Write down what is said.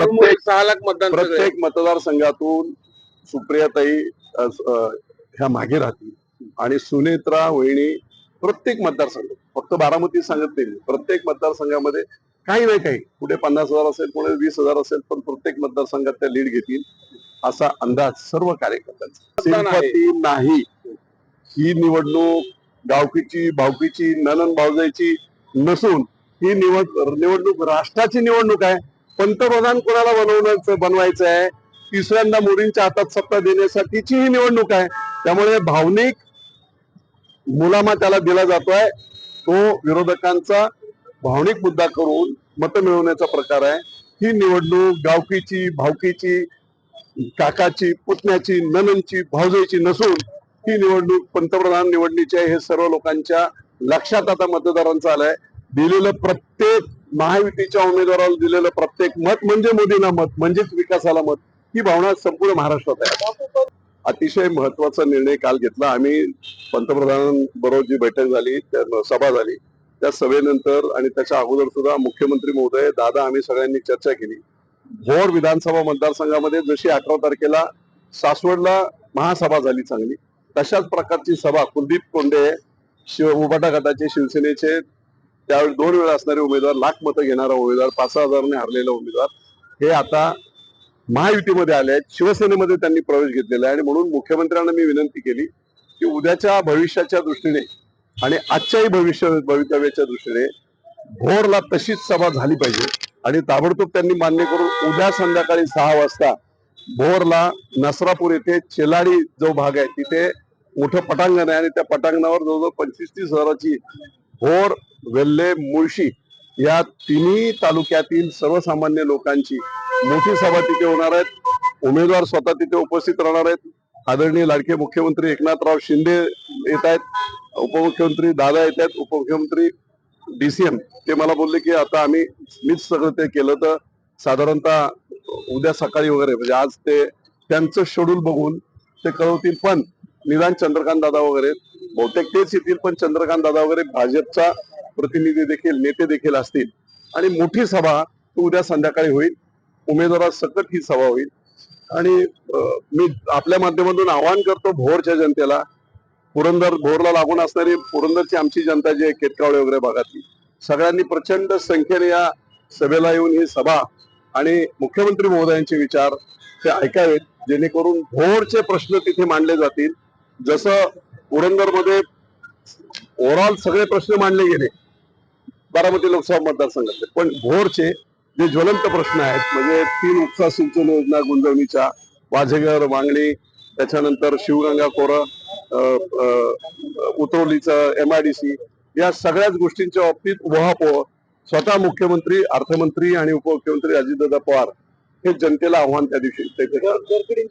प्रत्येक सहा लाख मतदान. प्रत्येक मतदारसंघातून सुप्रियाताई ह्या मागे राहतील. आणि सुनेत्रा वहिनी प्रत्येक मतदारसंघ. फक्त बारामती सांगत नाही मी. प्रत्येक मतदारसंघामध्ये काही नाही काही. पुढे पन्नास हजार असेल पुढे वीस हजार असेल पण प्रत्येक मतदारसंघात त्या लीड घेतील असा अंदाज सर्व कार्यकर्त्यांचा. नाही. ही निवडणूक गावकीची भावकीची नलन भावजायची नसून ही निवड निवडणूक राष्ट्राची निवडणूक आहे. पंतप्रधान कोणाला बनवण्याचं बनवायचं आहे तिसऱ्यांदा मोदींच्या हातात सत्ता देण्यासाठीची ही निवडणूक आहे. त्यामुळे भावनिक मुलामा त्याला दिला जातोय. तो विरोधकांचा भावनिक मुद्दा करून मत मिळवण्याचा प्रकार आहे. ही निवडणूक गावकीची भावकीची काकाची पुतण्याची ननंची भावजेची नसून ही निवडणूक पंतप्रधान निवडणीची आहे हे सर्व लोकांच्या लक्षात आता मतदारांचं आलंय. दिलेलं प्रत्येक महायुतीच्या उमेदवाराला दिलेलं प्रत्येक मत म्हणजे मोदींना मत म्हणजेच विकासाला मत ही भावना संपूर्ण महाराष्ट्रात आहे. अतिशय महत्त्वाचा निर्णय काल घेतला. आम्ही पंतप्रधानांबरोबर जी बैठक झाली त्या सभा झाली. त्या सभेनंतर आणि त्याच्या अगोदर सुद्धा मुख्यमंत्री महोदय दादा आम्ही सगळ्यांनी चर्चा केली. भोर विधानसभा मतदारसंघामध्ये जशी अठरा तारखेला सासवडला महासभा झाली चांगली. तशाच प्रकारची सभा कुलदीप कोंडे शिव उबाटा गटाचे शिवसेनेचे त्यावेळी दोन वेळा असणारे उमेदवार लाख मतं घेणारा उमेदवार पाच सहा हजारने हरलेला उमेदवार हे आता महायुतीमध्ये आले आहेत. शिवसेनेमध्ये त्यांनी प्रवेश घेतलेला आहे. आणि म्हणून मुख्यमंत्र्यांना मी विनंती केली की उद्याच्या भविष्याच्या दृष्टीने आणि आजच्याही भविष्य भवितव्याच्या दृष्टीने भोरला तशीच सभा झाली पाहिजे. आणि ताबडतोब त्यांनी मान्य करून उद्या संध्याकाळी सहा वाजता भोरला नसरापूर येथे चेलाडी जो भाग आहे तिथे मोठं पटांगण आहे आणि त्या पटांगणावर जवळजवळ पंचवीस तीस हजाराची भोर वेल्हे मुळशी या तिन्ही तालुक्यातील सर्वसामान्य लोकांची मोठी सभा तिथे होणार आहेत. उमेदवार स्वतः तिथे उपस्थित राहणार आहेत. आदरणीय लाडके मुख्यमंत्री एकनाथराव शिंदे येत आहेत. उपमुख्यमंत्री दादा येत आहेत. उपमुख्यमंत्री डीसीएम ते मला बोलले की आता आम्ही मीच सगळं ते केलं तर साधारणतः उद्या सकाळी वगैरे म्हणजे आज ते त्यांचं शेड्यूल बघून ते कळवतील. पण निदान चंद्रकांत दादा वगैरे बहुतेक तेच येतील पण चंद्रकांत दादा वगैरे भाजपचा प्रतिनिधी देखील नेते देखील असतील. आणि मोठी सभा उद्या संध्याकाळी होईल. उमेदवारासकट ही सभा होईल. आणि मी आपल्या माध्यमातून आवाहन करतो भोरच्या जनतेला पुरंदर भोरला लागून असणारी पुरंदरची आमची जनता जी आहे केतकावळे वगैरे भागातली सगळ्यांनी प्रचंड संख्येने या सभेला येऊन ही सभा आणि मुख्यमंत्री महोदयांचे विचार ते ऐकावेत जेणेकरून भोरचे प्रश्न तिथे मांडले जातील. जसं पुरंदरमध्ये ओव्हरऑल सगळे प्रश्न मांडले गेले. बारामती लोकसभा मतदारसंघातले. पण भोरचे जे ज्वलंत प्रश्न आहेत म्हणजे तीन उपसा सिंचन योजना गुंजवणीच्या वाझेघर वांगणी त्याच्यानंतर शिवगंगा कोरं एम आय उतरवलीचं सी या सगळ्याच गोष्टींच्या बाबतीत उहापोह स्वतः मुख्यमंत्री अर्थमंत्री आणि उपमुख्यमंत्री अजितदादा पवार हे जनतेला आव्हान त्या दिवशी.